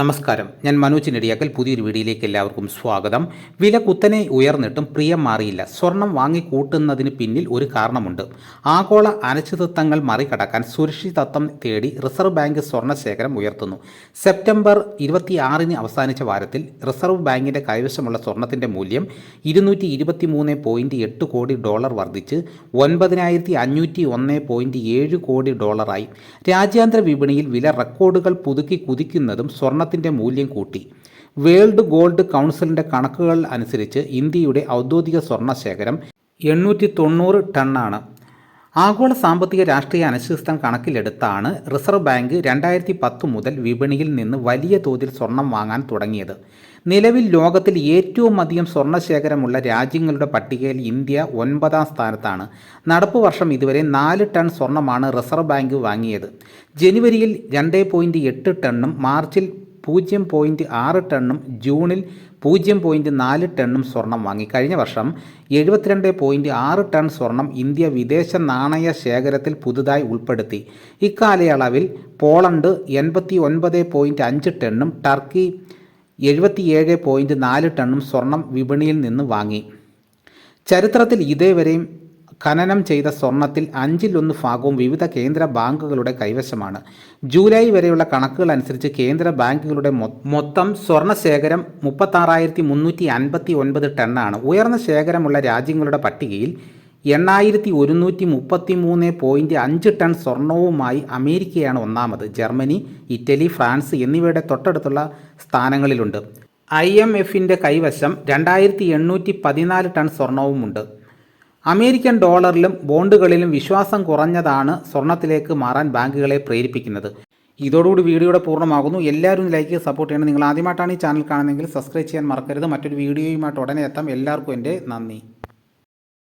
നമസ്കാരം. ഞാൻ മനോജ് നെടിയാക്കൽ. പുതിയൊരു വീഡിയോയിലേക്ക് എല്ലാവർക്കും സ്വാഗതം. വില കുത്തനെ ഉയർന്നിട്ടും പ്രിയം മാറിയില്ല. സ്വർണം വാങ്ങിക്കൂട്ടുന്നതിന് പിന്നിൽ ഒരു കാരണമുണ്ട്. ആഗോള അനിശ്ചിതത്വങ്ങൾ മറികടക്കാൻ സുരക്ഷിതത്വം തേടി റിസർവ് ബാങ്ക് സ്വർണ ശേഖരം ഉയർത്തുന്നു. സെപ്റ്റംബർ ഇരുപത്തിയാറിന് അവസാനിച്ച വാരത്തിൽ റിസർവ് ബാങ്കിന്റെ കൈവശമുള്ള സ്വർണത്തിന്റെ മൂല്യം ഇരുന്നൂറ്റി ഇരുപത്തി മൂന്ന് പോയിന്റ് എട്ട് കോടി ഡോളർ വർദ്ധിച്ച് ഒൻപതിനായിരത്തി അഞ്ഞൂറ്റി ഒന്ന് പോയിന്റ് ഏഴ് കോടി ഡോളറായി. രാജ്യാന്തര വിപണിയിൽ വില റെക്കോർഡുകൾ പുതുക്കി കുതിക്കുന്നതും സ്വർണത്തിന്റെ മൂല്യം കൂട്ടി. വേൾഡ് ഗോൾഡ് കൗൺസിലിന്റെ കണക്കുകൾ അനുസരിച്ച് ഇന്ത്യയുടെ ഔദ്യോഗിക സ്വർണ ശേഖരം എണ്ണൂറ്റി തൊണ്ണൂറ് ടണ്ണാണ്. ആഗോള സാമ്പത്തിക രാഷ്ട്രീയ അനിശ്ചിതത്വം കണക്കിലെടുത്താണ് റിസർവ് ബാങ്ക് രണ്ടായിരത്തി പത്ത് മുതൽ വിപണിയിൽ നിന്ന് വലിയ തോതിൽ സ്വർണം വാങ്ങാൻ തുടങ്ങിയത്. നിലവിൽ ലോകത്തിൽ ഏറ്റവും അധികം സ്വർണ ശേഖരമുള്ള രാജ്യങ്ങളുടെ പട്ടികയിൽ ഇന്ത്യ ഒൻപതാം സ്ഥാനത്താണ്. നടപ്പ് വർഷം ഇതുവരെ നാല് ടൺ സ്വർണമാണ് റിസർവ് ബാങ്ക് വാങ്ങിയത്. ജനുവരിയിൽ രണ്ട് പോയിന്റ് എട്ട് ടണ്ണും മാർച്ചിൽ പൂജ്യം പോയിന്റ് ആറ് ടണ്ണും ജൂണിൽ പൂജ്യം പോയിന്റ് നാല് ടണ്ണും സ്വർണം വാങ്ങി. കഴിഞ്ഞ വർഷം എഴുപത്തിരണ്ട് പോയിന്റ് ആറ് ടൺ സ്വർണം ഇന്ത്യ വിദേശ നാണയ ശേഖരത്തിൽ പുതുതായി ഉൾപ്പെടുത്തി. ഇക്കാലയളവിൽ പോളണ്ട് എൺപത്തി ഒൻപത് പോയിന്റ് അഞ്ച് ടണ്ണും ടർക്കി എഴുപത്തിയേഴ് പോയിന്റ് നാല് ടണ്ണും സ്വർണം വിപണിയിൽ നിന്ന് വാങ്ങി. ചരിത്രത്തിൽ ഇതേവരെയും ഖനനം ചെയ്ത സ്വർണത്തിൽ അഞ്ചിലൊന്ന് ഭാഗവും വിവിധ കേന്ദ്ര ബാങ്കുകളുടെ കൈവശമാണ്. ജൂലൈ വരെയുള്ള കണക്കുകൾ അനുസരിച്ച് കേന്ദ്ര ബാങ്കുകളുടെ മൊത്തം സ്വർണ ശേഖരം മുപ്പത്താറായിരത്തി മുന്നൂറ്റി അൻപത്തി ഒൻപത് ടണ്ണാണ്. ഉയർന്ന ശേഖരമുള്ള രാജ്യങ്ങളുടെ പട്ടികയിൽ എണ്ണായിരത്തി ഒരുന്നൂറ്റി മുപ്പത്തി മൂന്ന് പോയിന്റ് അഞ്ച് ടൺ സ്വർണവുമായി അമേരിക്കയാണ് ഒന്നാമത്. ജർമ്മനി ഇറ്റലി ഫ്രാൻസ് എന്നിവയുടെ തൊട്ടടുത്തുള്ള സ്ഥാനങ്ങളിലുണ്ട്. ഐ എം എഫിന്റെ കൈവശം രണ്ടായിരത്തി എണ്ണൂറ്റി പതിനാല് ടൺ സ്വർണവുമുണ്ട്. അമേരിക്കൻ ഡോളറിലും ബോണ്ടുകളിലും വിശ്വാസം കുറഞ്ഞതാണ് സ്വർണത്തിലേക്ക് മാറാൻ ബാങ്കുകളെ പ്രേരിപ്പിക്കുന്നത്. ഇതോടുകൂടി വീഡിയോയുടെ പൂർണമാകുന്നു. എല്ലാവരും ലൈക്ക് സപ്പോർട്ട് ചെയ്യണം. നിങ്ങൾ ആദ്യമായിട്ടാണ് ഈ ചാനൽ കാണുന്നതെങ്കിൽ സബ്സ്ക്രൈബ് ചെയ്യാൻ മറക്കരുത്. മറ്റൊരു വീഡിയോയുമായിട്ട് ഉടനെ എത്താം. എല്ലാവർക്കും എന്റെ നന്ദി.